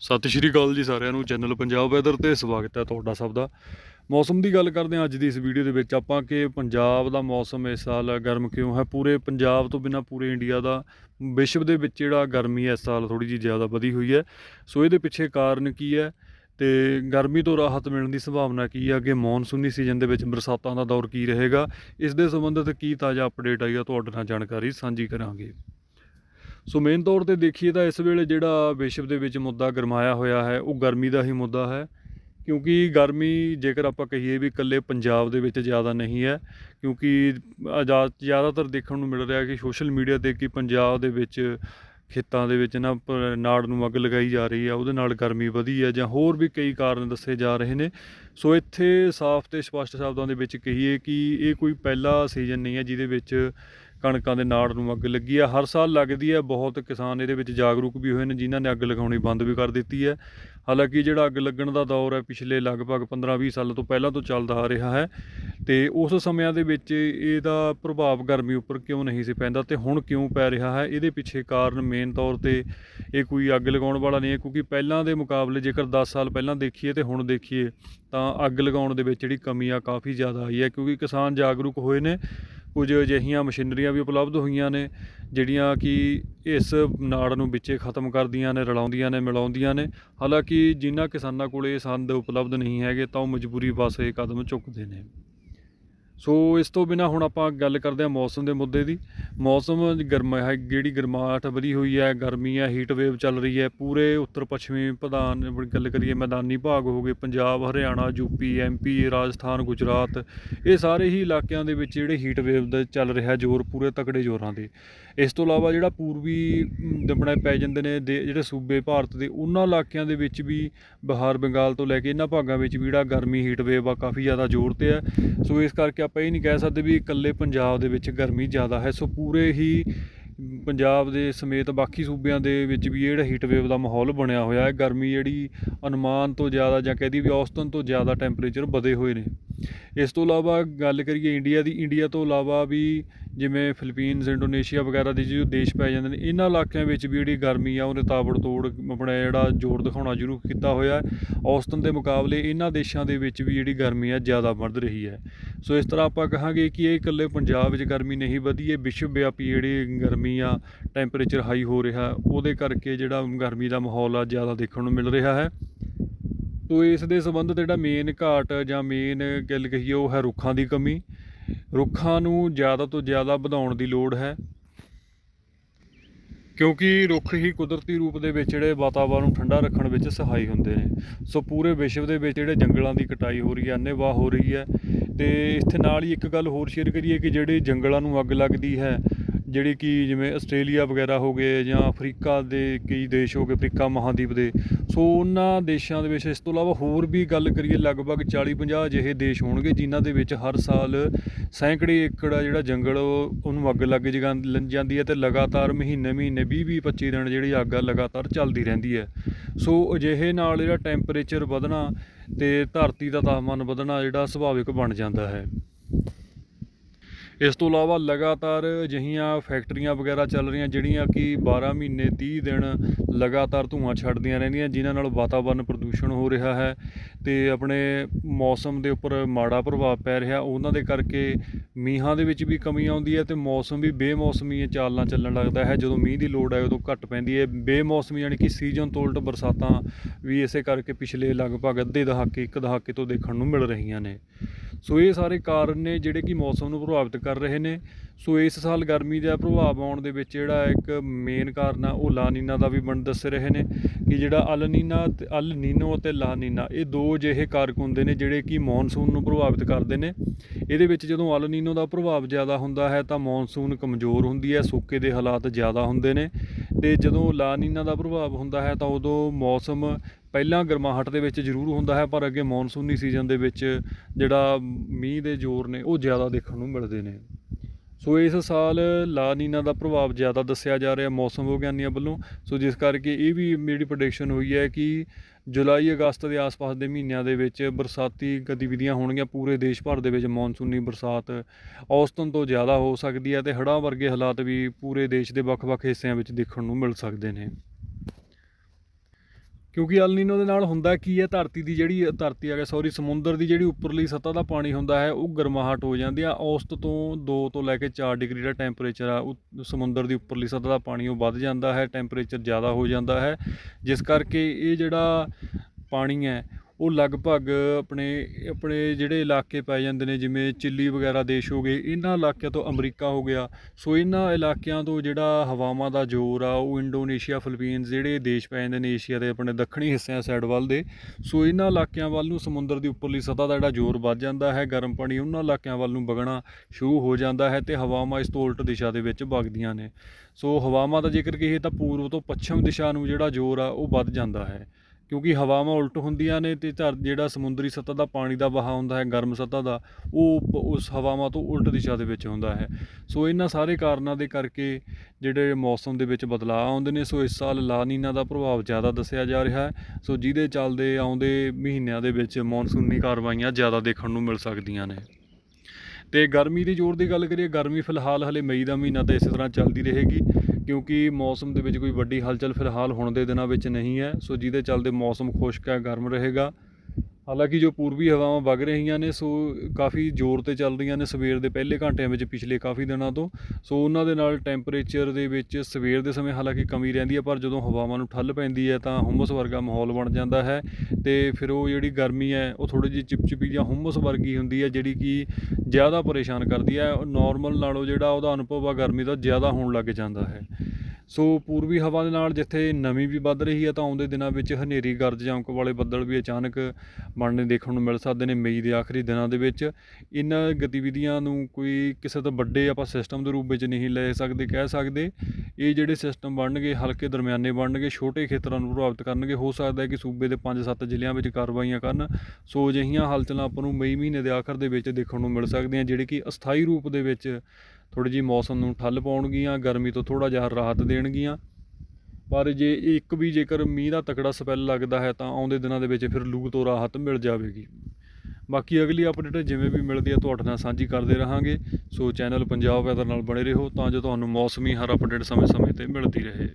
ਸਤਿ ਸ਼੍ਰੀ ਅਕਾਲ ਜੀ ਸਾਰਿਆਂ ਨੂੰ, ਚੈਨਲ ਪੰਜਾਬ ਵੈਦਰ ਤੇ ਸਵਾਗਤ ਹੈ ਤੁਹਾਡਾ ਸਭ ਦਾ। ਮੌਸਮ ਦੀ ਗੱਲ ਕਰਦੇ ਹਾਂ ਅੱਜ ਦੀ ਇਸ ਵੀਡੀਓ ਦੇ ਵਿੱਚ। ਆਪਾਂ ਕਿ ਪੰਜਾਬ ਦਾ ਮੌਸਮ ਇਸ ਸਾਲ ਗਰਮ ਕਿਉਂ ਹੈ? ਪੂਰੇ ਪੰਜਾਬ ਤੋਂ ਬਿਨਾ ਪੂਰੇ ਇੰਡੀਆ ਦਾ, ਵਿਸ਼ਵ ਦੇ ਵਿੱਚ ਜਿਹੜਾ ਗਰਮੀ ਹੈ ਇਸ ਸਾਲ ਥੋੜੀ ਜਿਹੀ ਜ਼ਿਆਦਾ ਵਧੀ ਹੋਈ ਹੈ। ਸੋ ਇਹਦੇ ਪਿੱਛੇ ਕਾਰਨ ਕੀ ਹੈ? ਤੇ ਗਰਮੀ ਤੋਂ ਰਾਹਤ ਮਿਲਣ ਦੀ ਸੰਭਾਵਨਾ ਕੀ ਹੈ? ਅੱਗੇ ਮੌਨਸੂਨੀ ਸੀਜ਼ਨ ਦੇ ਵਿੱਚ ਬਰਸਾਤਾਂ ਦਾ ਦੌਰ ਕੀ ਰਹੇਗਾ? ਇਸ ਦੇ ਸੰਬੰਧਿਤ ਕੀ ਤਾਜ਼ਾ ਅਪਡੇਟ ਆਈ ਆ, ਤੁਹਾਡੇ ਨਾਲ ਜਾਣਕਾਰੀ ਸਾਂਝੀ ਕਰਾਂਗੇ। ਸੋ ਮੇਨ ਤੌਰ ਤੇ ਦੇਖੀਏ ਤਾਂ ਇਸ ਵੇਲੇ ਜਿਹੜਾ ਵਿਸ਼ਵ ਦੇ ਵਿੱਚ ਮੁੱਦਾ ਗਰਮਾਇਆ ਹੋਇਆ ਹੈ, ਉਹ ਗਰਮੀ ਦਾ ਹੀ ਮੁੱਦਾ ਹੈ। ਕਿਉਂਕਿ ਗਰਮੀ ਜੇਕਰ ਆਪਾਂ ਕਹੀਏ ਵੀ ਇਕੱਲੇ ਪੰਜਾਬ ਦੇ ਵਿੱਚ ਜ਼ਿਆਦਾ ਨਹੀਂ ਹੈ, ਕਿਉਂਕਿ ਆਜ਼ਾ- ਜ਼ਿਆਦਾਤਰ ਦੇਖਣ ਨੂੰ ਮਿਲ ਰਿਹਾ ਕਿ ਸੋਸ਼ਲ ਮੀਡੀਆ ਤੇ ਕਿ ਪੰਜਾਬ ਦੇ ਵਿੱਚ ਖੇਤਾਂ ਦੇ ਵਿੱਚ ਨਾ ਪ- ਨਾੜ ਨੂੰ ਅੱਗ ਲਗਾਈ ਜਾ ਰਹੀ ਹੈ ਉਹਦੇ ਨਾਲ ਗਰਮੀ ਵਧੀ ਹੈ ਜਾਂ ਹੋਰ ਵੀ ਕਈ ਕਾਰਨ ਦੱਸੇ ਜਾ ਰਹੇ ਨੇ। ਸੋ ਇੱਥੇ ਸਾਫ਼ ਤੇ ਸਪਸ਼ਟ ਸ਼ਬਦਾਂ ਦੇ ਵਿੱਚ ਕਹੀਏ ਕਿ ਇਹ ਕੋਈ ਪਹਿਲਾ ਸੀਜ਼ਨ ਨਹੀਂ ਹੈ, ਜਿਹਦੇ ਵਿੱਚ ਕਣਕਾਂ ਦੇ ਨਾੜ ਨੂੰ ਅੱਗ ਲੱਗੀ ਆ। ਹਰ ਸਾਲ ਲੱਗਦੀ ਹੈ ਬਹੁਤ ਕਿਸਾਨ ਇਹਦੇ ਵਿੱਚ ਜਾਗਰੂਕ ਵੀ ਹੋਏ ਨੇ, ਜਿਨ੍ਹਾਂ ਨੇ ਅੱਗ ਲਗਾਉਣੀ ਬੰਦ ਵੀ ਕਰ ਦਿੱਤੀ ਹੈ। ਹਾਲਾਂਕਿ ਜਿਹੜਾ ਅੱਗ ਲੱਗਣ ਦਾ ਦੌਰ ਹੈ, ਪਿਛਲੇ ਲਗਭਗ 15-20 ਸਾਲਾਂ ਤੋਂ ਪਹਿਲਾਂ ਤੋਂ ਚੱਲਦਾ ਆ ਰਿਹਾ ਹੈ ਤੇ ਉਸ ਸਮਿਆਂ ਦੇ ਵਿੱਚ ਇਹਦਾ ਪ੍ਰਭਾਵ ਗਰਮੀ ਉੱਪਰ ਕਿਉਂ ਨਹੀਂ ਸੀ ਪੈਂਦਾ ਤੇ ਹੁਣ ਕਿਉਂ ਪੈ ਰਿਹਾ ਹੈ? ਇਹਦੇ ਪਿੱਛੇ ਕਾਰਨ ਮੇਨ ਤੌਰ ਤੇ ਇਹ ਕੋਈ ਅੱਗ ਲਗਾਉਣ ਵਾਲਾ ਨਹੀਂ ਹੈ, ਕਿਉਂਕਿ ਪਹਿਲਾਂ ਦੇ ਮੁਕਾਬਲੇ ਜੇਕਰ 10 ਸਾਲ ਪਹਿਲਾਂ ਦੇਖੀਏ ਤੇ ਹੁਣ ਦੇਖੀਏ ਤਾਂ ਅੱਗ ਲਗਾਉਣ ਦੇ ਵਿੱਚ ਜਿਹੜੀ ਕਮੀ ਆ ਕਾਫੀ ਜ਼ਿਆਦਾ ਆਈ ਹੈ, ਕਿਉਂਕਿ ਕਿਸਾਨ ਜਾਗਰੂਕ ਹੋਏ ਨੇ ਕੁਝ ਅਜਿਹੀਆਂ ਮਸ਼ੀਨਰੀਆਂ ਵੀ ਉਪਲਬਧ ਹੋਈਆਂ ਨੇ, ਜਿਹੜੀਆਂ ਕਿ ਇਸ ਨਾੜ ਨੂੰ ਵਿੱਚੇ ਖਤਮ ਕਰਦੀਆਂ ਨੇ, ਰਲਾਉਂਦੀਆਂ ਨੇ, ਮਿਲਾਉਂਦੀਆਂ ਨੇ। ਹਾਲਾਂਕਿ ਜਿਨ੍ਹਾਂ ਕਿਸਾਨਾਂ ਕੋਲ ਇਹ ਸੰਦ ਉਪਲਬਧ ਨਹੀਂ ਹੈਗੇ, ਤਾਂ ਉਹ ਮਜਬੂਰੀ ਬਸ ਇਹ ਕਦਮ ਚੁੱਕਦੇ ਨੇ। ਸੋ ਇਸ ਤੋਂ ਬਿਨਾ ਹੁਣ ਆਪਾਂ ਗੱਲ ਕਰਦੇ ਹਾਂ ਮੌਸਮ ਦੇ ਮੁੱਦੇ ਦੀ। ਮੌਸਮ ਗਰਮ ਹੈ, ਜਿਹੜੀ ਗਰਮਾਹਟ ਵਧੀ ਹੋਈ ਹੈ, ਗਰਮੀ ਹੈ ਹੀਟ ਵੇਵ ਚੱਲ ਰਹੀ ਹੈ, ਪੂਰੇ ਉੱਤਰ ਪੱਛਮੀ ਪ੍ਰਧਾਨ ਗੱਲ ਕਰੀਏ ਮੈਦਾਨੀ ਭਾਗ ਹੋ ਗਏ, ਪੰਜਾਬ, ਹਰਿਆਣਾ ਯੂਪੀ ਐਮਪੀ ਰਾਜਸਥਾਨ, ਗੁਜਰਾਤ, ਇਹ ਸਾਰੇ ਹੀ ਇਲਾਕਿਆਂ ਦੇ ਵਿੱਚ ਜਿਹੜੇ ਹੀਟ ਵੇਵ ਦਾ ਚੱਲ ਰਿਹਾ ਜ਼ੋਰ, ਪੂਰੇ ਤਕੜੇ ਜ਼ੋਰਾਂ ਦੇ। ਇਸ ਤੋਂ ਇਲਾਵਾ ਜਿਹੜਾ ਪੂਰਬੀ ਅਮ, ਪੈ ਜਾਂਦੇ ਨੇ ਦੇ ਜਿਹੜੇ ਸੂਬੇ ਭਾਰਤ ਦੇ ਉਹਨਾਂ ਇਲਾਕਿਆਂ ਦੇ ਵਿੱਚ ਵੀ ਬਿਹਾਰ ਬੰਗਾਲ ਤੋਂ ਲੈ ਕੇ ਇਹਨਾਂ ਭਾਗਾਂ ਵਿੱਚ ਵੀ ਜਿਹੜਾ ਗਰਮੀ ਹੀਟ ਵੇਵ ਆ ਕਾਫੀ ਜ਼ਿਆਦਾ ਜ਼ੋਰ ਤੇ ਆ। ਸੋ ਇਸ ਕਰਕੇ ਆਪਾਂ ਇਹ ਨਹੀਂ ਕਹਿ ਸਕਦੇ ਵੀ ਇਕੱਲੇ ਪੰਜਾਬ ਦੇ ਵਿੱਚ ਗਰਮੀ ਜ਼ਿਆਦਾ ਹੈ। ਸੋ ਪੂਰੇ ਹੀ ਪੰਜਾਬ ਦੇ ਸਮੇਤ ਬਾਕੀ ਸੂਬਿਆਂ ਦੇ ਵਿੱਚ ਵੀ ਜਿਹੜਾ ਹੀਟ ਵੇਵ ਦਾ ਮਾਹੌਲ ਬਣਿਆ ਹੋਇਆ ਹੈ। ਗਰਮੀ ਜਿਹੜੀ ਅਨੁਮਾਨ ਤੋਂ ਜ਼ਿਆਦਾ ਜਾਂ ਕਹਦੀ ਵੀ ਔਸਤਨ ਤੋਂ ਜ਼ਿਆਦਾ ਟੈਂਪਰੇਚਰ ਵਧੇ ਹੋਏ ਨੇ। ਇਸ ਤੋਂ ਇਲਾਵਾ ਗੱਲ ਕਰੀਏ ਇੰਡੀਆ ਦੀ, ਇੰਡੀਆ ਤੋਂ ਇਲਾਵਾ ਵੀ ਜਿਵੇਂ ਫਿਲੀਪੀਨਸ, ਇੰਡੋਨੇਸ਼ੀਆ ਵਗੈਰਾ ਦੇ ਜਿਹੜੇ ਦੇਸ਼ ਪੈ ਜਾਂਦੇ ਨੇ, ਇਹਨਾਂ ਇਲਾਕਿਆਂ ਵਿੱਚ ਵੀ ਜਿਹੜੀ ਗਰਮੀ ਆ, ਉਹਨੇ ਤਾਬੜ ਤੋੜ ਆਪਣਾ ਜਿਹੜਾ ਜ਼ੋਰ ਦਿਖਾਉਣਾ ਸ਼ੁਰੂ ਕੀਤਾ ਹੋਇਆ ਹੈ। ਔਸਤਨ ਦੇ ਮੁਕਾਬਲੇ ਇਹਨਾਂ ਦੇਸ਼ਾਂ ਦੇ ਵਿੱਚ ਵੀ ਜਿਹੜੀ ਗਰਮੀ ਆ, ਜ਼ਿਆਦਾ ਵੱਧ ਰਹੀ ਹੈ। ਸੋ ਇਸ ਤਰ੍ਹਾਂ ਆਪਾਂ ਕਹਾਂਗੇ ਕਿ ਇਹ ਇਕੱਲੇ ਪੰਜਾਬ ਵਿੱਚ ਗਰਮੀ ਨਹੀਂ ਵਧੀ, ਇਹ ਵਿਸ਼ਵ ਵਿਆਪੀ ਜਿਹੜੀ ਗਰਮੀ ਆ, ਟੈਂਪਰੇਚਰ ਹਾਈ ਹੋ ਰਿਹਾ, ਉਹਦੇ ਕਰਕੇ ਜਿਹੜਾ ਗਰਮੀ ਦਾ ਮਾਹੌਲ ਆ, ਜ਼ਿਆਦਾ ਦੇਖਣ ਨੂੰ ਮਿਲ ਰਿਹਾ ਹੈ। ਤੋ ਇਸ ਦੇ ਸੰਬੰਧ ਜਿਹੜਾ ਮੇਨ ਘਾਟ ਜਾਂ ਮੇਨ ਗੱਲ ਕਹੀਏ ਉਹ ਹੈ ਰੁੱਖਾਂ ਦੀ ਕਮੀ। ਰੁੱਖਾਂ ਨੂੰ ਜ਼ਿਆਦਾ ਤੋਂ ਜ਼ਿਆਦਾ ਵਧਾਉਣ ਦੀ ਲੋੜ ਹੈ। ਕਿਉਂਕਿ ਰੁੱਖ ਹੀ ਕੁਦਰਤੀ ਰੂਪ ਦੇ ਵਿੱਚ ਜਿਹੜੇ ਵਾਤਾਵਰਣ ਨੂੰ ਠੰਡਾ ਰੱਖਣ ਵਿੱਚ ਸਹਾਈ ਹੁੰਦੇ ਨੇ। ਸੋ ਪੂਰੇ ਵਿਸ਼ਵ ਦੇ ਵਿੱਚ ਜਿਹੜੇ ਜੰਗਲਾਂ ਦੀ ਕਟਾਈ ਹੋ ਰਹੀ ਹੈ ਅੰਨੇਵਾਹ ਹੋ ਰਹੀ ਹੈ। ਤੇ ਇੱਥੇ ਨਾਲ ਹੀ ਇੱਕ ਗੱਲ ਹੋਰ ਸ਼ੇਅਰ ਕਰੀਏ ਕਿ ਜਿਹੜੇ ਜੰਗਲਾਂ ਨੂੰ ਅੱਗ ਲੱਗਦੀ ਹੈ ਜਿਹੜੀ ਕਿ ਜਿਵੇਂ ਆਸਟ੍ਰੇਲੀਆ ਵਗੈਰਾ ਹੋ ਗਏ ਜਾਂ ਅਫਰੀਕਾ ਦੇ ਕਈ ਦੇਸ਼ ਹੋ ਗਏ, ਅਫਰੀਕਾ ਮਹਾਦੀਪ ਦੇ, ਸੋ ਉਹਨਾਂ ਦੇਸ਼ਾਂ ਦੇ ਵਿੱਚ ਇਸ ਤੋਂ ਇਲਾਵਾ ਹੋਰ ਵੀ ਗੱਲ ਕਰੀਏ, ਲਗਭਗ 40-50 ਅਜਿਹੇ ਦੇਸ਼ ਹੋਣਗੇ ਜਿਨ੍ਹਾਂ ਦੇ ਵਿੱਚ ਹਰ ਸਾਲ ਸੈਂਕੜੇ ਏਕੜ ਆ ਜਿਹੜਾ ਜੰਗਲ, ਉਹਨੂੰ ਅੱਗ ਲੱਗ ਜਗਾ- ਜਾਂਦੀ ਹੈ ਤੇ ਲਗਾਤਾਰ ਮਹੀਨੇ ਮਹੀਨੇ 20-20 25 ਦਿਨ ਜਿਹੜੀ ਅੱਗ ਆ ਲਗਾਤਾਰ ਚੱਲਦੀ ਰਹਿੰਦੀ ਹੈ। ਸੋ ਅਜਿਹੇ ਨਾਲ ਜਿਹੜਾ ਟੈਂਪਰੇਚਰ ਵਧਣਾ ਤੇ ਧਰਤੀ ਦਾ ਤਾਪਮਾਨ ਵਧਣਾ ਜਿਹੜਾ ਸੁਭਾਵਿਕ ਬਣ ਜਾਂਦਾ ਹੈ। ਇਸ ਤੋਂ ਇਲਾਵਾ ਲਗਾਤਾਰ ਅਜਿਹੀਆਂ ਫੈਕਟਰੀਆਂ ਵਗੈਰਾ ਚੱਲ ਰਹੀਆਂ, ਜਿਹੜੀਆਂ ਕਿ 12 ਮਹੀਨੇ 30 ਦਿਨ ਲਗਾਤਾਰ ਧੂਆਂ ਛੱਡਦੀਆਂ ਰਹਿੰਦੀਆਂ, ਜਿਨ੍ਹਾਂ ਨਾਲ ਵਾਤਾਵਰਣ ਪ੍ਰਦੂਸ਼ਣ ਹੋ ਰਿਹਾ ਹੈ ਤੇ ਆਪਣੇ ਮੌਸਮ ਦੇ ਉੱਪਰ ਮਾੜਾ ਪ੍ਰਭਾਵ ਪੈ ਰਿਹਾ। ਉਹਨਾਂ ਦੇ ਕਰਕੇ ਮੀਂਹਾਂ ਦੇ ਵਿੱਚ ਵੀ ਕਮੀ ਆਉਂਦੀ ਹੈ ਤੇ ਮੌਸਮ ਵੀ ਬੇਮੌਸਮੀ ਚਾਲ ਚੱਲਣ ਲੱਗਦਾ ਹੈ। ਜਦੋਂ ਮੀਂਹ ਦੀ ਲੋੜ ਹੈ, ਉਦੋਂ ਘੱਟ ਪੈਂਦੀ ਹੈ। ਬੇਮੌਸਮੀ ਯਾਨੀ ਕਿ ਸੀਜ਼ਨ ਤੋਂ ਉਲਟ ਬਰਸਾਤਾਂ ਵੀ ਇਸੇ ਕਰਕੇ ਪਿਛਲੇ ਲਗਭਗ ਅੱਧੇ ਦਹਾਕੇ, ਇੱਕ ਦਹਾਕੇ ਤੋਂ ਦੇਖਣ ਨੂੰ ਮਿਲ ਰਹੀਆਂ ਨੇ। ਸੋ ਇਹ ਸਾਰੇ ਕਾਰਨ ਨੇ ਜਿਹੜੇ ਕਿ ਮੌਸਮ ਨੂੰ ਪ੍ਰਭਾਵਿਤ ਕਰ ਰਹੇ ਨੇ। ਸੋ ਇਸ ਸਾਲ ਗਰਮੀ ਦਾ ਪ੍ਰਭਾਵ ਆਉਣ ਦੇ ਵਿੱਚ ਜਿਹੜਾ ਇੱਕ ਮੇਨ ਕਾਰਨ ਆ, ਉਹ ਲਾਨੀਨਾ ਦਾ ਵੀ ਬਣ ਦੱਸ ਰਹੇ ਨੇ ਕਿ ਜਿਹੜਾ ਅਲਨੀਨਾ ਅਲ ਨੀਨੋ ਅਤੇ ਲਾ ਨੀਨਾ, ਇਹ ਦੋ ਜਿਹੇ ਕਾਰਕ ਹੁੰਦੇ ਨੇ ਜਿਹੜੇ ਕਿ ਮੌਨਸੂਨ ਨੂੰ ਪ੍ਰਭਾਵਿਤ ਕਰਦੇ ਨੇ। ਇਹਦੇ ਵਿੱਚ ਜਦੋਂ ਅਲ ਨੀਨੋ ਦਾ ਪ੍ਰਭਾਵ ਜ਼ਿਆਦਾ ਹੁੰਦਾ ਹੈ ਤਾਂ ਮੌਨਸੂਨ ਕਮਜ਼ੋਰ ਹੁੰਦੀ ਹੈ, ਸੋਕੇ ਦੇ ਹਾਲਾਤ ਜ਼ਿਆਦਾ ਹੁੰਦੇ ਨੇ। ਤੇ ਜਦੋਂ ਲਾ ਨੀਨਾ ਦਾ ਪ੍ਰਭਾਵ ਹੁੰਦਾ ਹੈ ਤਾਂ ਉਦੋਂ ਮੌਸਮ ਪਹਿਲਾਂ ਗਰਮਾਹਟ ਦੇ ਵਿੱਚ ਜ਼ਰੂਰ ਹੁੰਦਾ ਹੈ, ਪਰ ਅੱਗੇ ਮੌਨਸੂਨੀ ਸੀਜ਼ਨ ਦੇ ਵਿੱਚ ਜਿਹੜਾ ਮੀਂਹ ਦੇ ਜ਼ੋਰ ਨੇ, ਉਹ ਜ਼ਿਆਦਾ ਦੇਖਣ ਨੂੰ ਮਿਲਦੇ ਨੇ। ਸੋ ਇਸ ਸਾਲ ਲਾ ਨੀਨਾ ਦਾ ਪ੍ਰਭਾਵ ਜ਼ਿਆਦਾ ਦੱਸਿਆ ਜਾ ਰਿਹਾ ਮੌਸਮ ਵਿਗਿਆਨੀਆਂ ਵੱਲੋਂ। ਸੋ ਜਿਸ ਕਰਕੇ ਇਹ ਵੀ ਜਿਹੜੀ ਪ੍ਰੈਡਿਕਸ਼ਨ ਹੋਈ ਹੈ ਕਿ ਜੁਲਾਈ, ਅਗਸਤ ਦੇ ਆਸ-ਪਾਸ ਦੇ ਮਹੀਨਿਆਂ ਦੇ ਵਿੱਚ ਬਰਸਾਤੀ ਗਤੀਵਿਧੀਆਂ ਹੋਣਗੀਆਂ। ਪੂਰੇ ਦੇਸ਼ ਭਰ ਦੇ ਵਿੱਚ ਮੌਨਸੂਨੀ ਬਰਸਾਤ ਔਸਤਨ ਤੋਂ ਜ਼ਿਆਦਾ ਹੋ ਸਕਦੀ ਹੈ ਤੇ ਹੜ੍ਹਾਂ ਵਰਗੇ ਹਾਲਾਤ ਵੀ ਪੂਰੇ ਦੇਸ਼ ਦੇ ਵੱਖ-ਵੱਖ ਹਿੱਸਿਆਂ ਵਿੱਚ ਦੇਖਣ ਨੂੰ ਮਿਲ ਸਕਦੇ ਨੇ। ਕਿਉਂਕਿ ਅਲ ਨੀਨੋ ਦੇ ਨਾਲ ਹੁੰਦਾ ਕੀ ਹੈ, ਧਰਤੀ ਦੀ ਜਿਹੜੀ, ਧਰਤੀ ਆ ਗਿਆ ਸੌਰੀ ਸਮੁੰਦਰ ਦੀ ਜਿਹੜੀ ਉੱਪਰਲੀ ਸਤਹ ਦਾ ਪਾਣੀ ਹੁੰਦਾ ਹੈ, ਉਹ ਗਰਮਾਹਟ ਹੋ ਜਾਂਦੀ ਆ। ਔਸਤ ਤੋਂ 2 ਤੋਂ ਲੈ ਕੇ 4 ਡਿਗਰੀ ਦਾ ਟੈਂਪਰੇਚਰ ਆ, ਉਹ ਸਮੁੰਦਰ ਦੀ ਉੱਪਰਲੀ ਸਤਹ ਦਾ ਪਾਣੀ ਉਹ ਵੱਧ ਜਾਂਦਾ ਹੈ ਟੈਂਪਰੇਚਰ ਜ਼ਿਆਦਾ ਹੋ ਜਾਂਦਾ ਹੈ। ਜਿਸ ਕਰਕੇ ਇਹ ਜਿਹੜਾ ਪਾਣੀ ਹੈ ਉਹ ਲਗਭਗ ਆਪਣੇ ਆਪਣੇ ਜਿਹੜੇ ਇਲਾਕੇ ਪੈ ਜਾਂਦੇ ਨੇ, ਜਿਵੇਂ ਚਿੱਲੀ ਵਗੈਰਾ ਦੇਸ਼ ਹੋ ਗਏ, ਇਹਨਾਂ ਇਲਾਕਿਆਂ ਤੋਂ ਅਮਰੀਕਾ ਹੋ ਗਿਆ। ਸੋ ਇਹਨਾਂ ਇਲਾਕਿਆਂ ਤੋਂ ਜਿਹੜਾ ਹਵਾਵਾਂ ਦਾ ਜ਼ੋਰ ਆ, ਉਹ ਇੰਡੋਨੇਸ਼ੀਆ, ਫਿਲੀਪੀਨਸ ਜਿਹੜੇ ਦੇਸ਼ ਪੈ ਜਾਂਦੇ ਨੇ, ਏਸ਼ੀਆ ਦੇ ਆਪਣੇ ਦੱਖਣੀ ਹਿੱਸਿਆਂ ਸਾਈਡ ਵੱਲ ਦੇ, ਸੋ ਇਹਨਾਂ ਇਲਾਕਿਆਂ ਵੱਲ ਨੂੰ ਸਮੁੰਦਰ ਦੀ ਉੱਪਰਲੀ ਸਤਹ ਦਾ ਜਿਹੜਾ ਜ਼ੋਰ ਵੱਧ ਜਾਂਦਾ ਹੈ, ਗਰਮ ਪਾਣੀ ਉਹਨਾਂ ਇਲਾਕਿਆਂ ਵੱਲ ਨੂੰ ਵਗਣਾ ਸ਼ੁਰੂ ਹੋ ਜਾਂਦਾ ਹੈ ਤੇ ਹਵਾਵਾਂ ਇਸ ਤੋਂ ਉਲਟ ਦਿਸ਼ਾ ਦੇ ਵਿੱਚ ਵਗਦੀਆਂ ਨੇ। ਸੋ ਹਵਾਵਾਂ ਦਾ ਜ਼ਿਕਰ ਕਰੀਏ ਤਾਂ ਪੂਰਬ ਤੋਂ ਪੱਛਮ ਦਿਸ਼ਾ ਨੂੰ ਜਿਹੜਾ ਜ਼ੋਰ ਆ, ਉਹ ਵੱਧ ਜਾਂਦਾ ਹੈ। ਕਿਉਂਕਿ ਹਵਾਵਾਂ ਉਲਟ ਹੁੰਦੀਆਂ ਨੇ ਤੇ ਧਰ ਜਿਹੜਾ ਸਮੁੰਦਰੀ ਸਤ੍ਹਾ ਦਾ ਪਾਣੀ ਦਾ ਵਹਾਅ ਹੁੰਦਾ ਹੈ, ਗਰਮ ਸਤ੍ਹਾ ਦਾ, ਉਹ ਪ- ਉਸ ਹਵਾਵਾਂ ਤੋਂ ਉਲਟ ਦਿਸ਼ਾ ਦੇ ਵਿੱਚ ਹੁੰਦਾ ਹੈ। ਸੋ ਇਹਨਾਂ ਸਾਰੇ ਕਾਰਨਾਂ ਦੇ ਕਰਕੇ ਜਿਹੜੇ ਮੌਸਮ ਦੇ ਵਿੱਚ ਬਦਲਾਅ ਆਉਂਦੇ ਨੇ, ਸੋ ਇਸ ਸਾਲ ਲਾ ਨੀਨਾ ਦਾ ਪ੍ਰਭਾਵ ਜ਼ਿਆਦਾ ਦੱਸਿਆ ਜਾ ਰਿਹਾ ਹੈ। ਸੋ ਜਿਹਦੇ ਚੱਲਦੇ ਆਉਂਦੇ ਮਹੀਨਿਆਂ ਦੇ ਵਿੱਚ ਮੌਨਸੂਨੀ ਕਾਰਵਾਈਆਂ ਜ਼ਿਆਦਾ ਦੇਖਣ ਨੂੰ ਮਿਲ ਸਕਦੀਆਂ ਨੇ। ਤੇ ਗਰਮੀ ਦੀ ਜ਼ੋਰ ਦੀ ਗੱਲ ਕਰੀਏ, ਗਰਮੀ ਫਿਲਹਾਲ ਹਲੇ ਮਈ ਦਾ ਮਹੀਨਾ ਤਾਂ ਇਸੇ ਤਰ੍ਹਾਂ ਚੱਲਦੀ ਰਹੇਗੀ। ਕਿਉਂਕਿ ਮੌਸਮ ਦੇ ਵਿੱਚ ਕੋਈ ਵੱਡੀ ਹਲਚਲ ਫਿਲਹਾਲ ਹੁਣ ਦੇ ਦਿਨਾਂ ਵਿੱਚ ਨਹੀਂ ਹੈ, ਸੋ ਜਿਹਦੇ ਚੱਲਦੇ ਮੌਸਮ ਖੁਸ਼ਕ ਹੈ, ਗਰਮ ਰਹੇਗਾ। ਹਾਲਾਂਕਿ ਜੋ ਪੂਰਬੀ ਹਵਾਵਾਂ ਵਗ ਰਹੀਆਂ ਨੇ, ਸੋ ਕਾਫੀ ਜ਼ੋਰ ਤੇ ਚੱਲ ਰਹੀਆਂ ਨੇ ਸਵੇਰ ਦੇ ਪਹਿਲੇ ਘੰਟਿਆਂ ਵਿੱਚ ਪਿਛਲੇ ਕਾਫੀ ਦਿਨਾਂ ਤੋਂ। ਸੋ ਉਹਨਾਂ ਦੇ ਨਾਲ ਟੈਂਪਰੇਚਰ ਦੇ ਵਿੱਚ ਸਵੇਰ ਦੇ ਸਮੇਂ ਹਾਲਾਂਕਿ ਕਮੀ ਰਹਿੰਦੀ ਹੈ, ਪਰ ਜਦੋਂ ਹਵਾਵਾਂ ਨੂੰ ਠੱਲ ਪੈਂਦੀ ਹੈ ਤਾਂ ਹੁਮਸ ਵਰਗਾ ਮਾਹੌਲ ਬਣ ਜਾਂਦਾ ਹੈ ਤੇ ਫਿਰ ਉਹ ਜਿਹੜੀ ਗਰਮੀ ਹੈ, ਉਹ ਥੋੜੀ ਜਿਹੀ ਚਿਪਚਿਪੀ ਜਾਂ ਹੁਮਸ ਵਰਗੀ ਹੁੰਦੀ ਹੈ, ਜਿਹੜੀ ਕਿ ਜ਼ਿਆਦਾ ਪਰੇਸ਼ਾਨ ਕਰਦੀ ਹੈ। ਨਾਰਮਲ ਨਾਲੋਂ ਜਿਹੜਾ ਉਹਦਾ ਅਨੁਭਵ ਆ, ਗਰਮੀ ਦਾ ਜ਼ਿਆਦਾ ਹੋਣ ਲੱਗ ਜਾਂਦਾ ਹੈ। ਸੋ ਪੂਰਬੀ ਹਵਾ ਦੇ ਨਾਲ ਜਿੱਥੇ ਨਮੀ ਵੀ ਵੱਧ ਰਹੀ ਹੈ ਤਾਂ ਆਉਂਦੇ ਦਿਨਾਂ ਵਿੱਚ ਹਨੇਰੀ, ਗਰਜ ਚਮਕ ਵਾਲੇ ਬੱਦਲ ਵੀ ਅਚਾਨਕ ਬਣਨੇ ਦੇਖਣ ਨੂੰ ਮਿਲ ਸਕਦੇ ਨੇ ਮਈ ਦੇ ਆਖਰੀ ਦਿਨਾਂ ਦੇ ਵਿੱਚ। ਇਹਨਾਂ ਗਤੀਵਿਧੀਆਂ ਨੂੰ ਕੋਈ ਕਿਸੇ ਤੋਂ ਵੱਡੇ ਆਪਾਂ ਸਿਸਟਮ ਦੇ ਰੂਪ ਵਿੱਚ ਨਹੀਂ ਲੈ ਸਕਦੇ, ਕਹਿ ਸਕਦੇ। ਇਹ ਜਿਹੜੇ ਸਿਸਟਮ ਬਣਨਗੇ, ਹਲਕੇ ਦਰਮਿਆਨੇ ਬਣਨਗੇ, ਛੋਟੇ ਖੇਤਰਾਂ ਨੂੰ ਪ੍ਰਭਾਵਿਤ ਕਰਨਗੇ, ਹੋ ਸਕਦਾ ਹੈ ਕਿ ਸੂਬੇ ਦੇ 5-7 ਜ਼ਿਲ੍ਹਿਆਂ ਵਿੱਚ ਕਾਰਵਾਈਆਂ ਕਰਨ। ਸੋ ਅਜਿਹੀਆਂ ਹਲਚਲਾਂ ਆਪਾਂ ਨੂੰ ਮਈ ਮਹੀਨੇ ਦੇ ਆਖਰ ਦੇ ਵਿੱਚ ਦੇਖਣ ਨੂੰ ਮਿਲ ਸਕਦੀਆਂ, ਜਿਹੜੇ ਕਿ ਅਸਥਾਈ ਰੂਪ ਦੇ ਵਿੱਚ ਥੋੜੀ ਜਿਹੀ ਮੌਸਮ ਨੂੰ ਠੱਲ ਪਾਉਣਗੀਆਂ, ਗਰਮੀ ਤੋਂ ਥੋੜਾ ਜਿਹਾ ਰਾਹਤ ਦੇਣਗੀਆਂ। ਪਰ ਜੇ ਇੱਕ ਵੀ ਜੇਕਰ ਮੀਂਹ ਦਾ ਤਕੜਾ ਸਪੈਲ ਲੱਗਦਾ ਹੈ, ਤਾਂ ਆਉਂਦੇ ਦਿਨਾਂ ਦੇ ਵਿੱਚ ਫਿਰ ਲੂ ਤੋਂ ਰਾਹਤ ਮਿਲ ਜਾਵੇਗੀ। ਬਾਕੀ ਅਗਲੀ ਅਪਡੇਟ ਜਿਵੇਂ ਵੀ ਮਿਲਦੀ ਹੈ, ਤੁਹਾਡੇ ਨਾਲ ਸਾਂਝੀ ਕਰਦੇ ਰਹਾਂਗੇ। ਸੋ ਚੈਨਲ ਪੰਜਾਬ ਵੈਦਰ ਨਾਲ ਬਣੇ ਰਹੋ, ਤਾਂ ਜੋ ਤੁਹਾਨੂੰ ਮੌਸਮੀ ਹਰ ਅਪਡੇਟ ਸਮੇਂ-ਸਮੇਂ ਤੇ ਮਿਲਦੀ ਰਹੇ।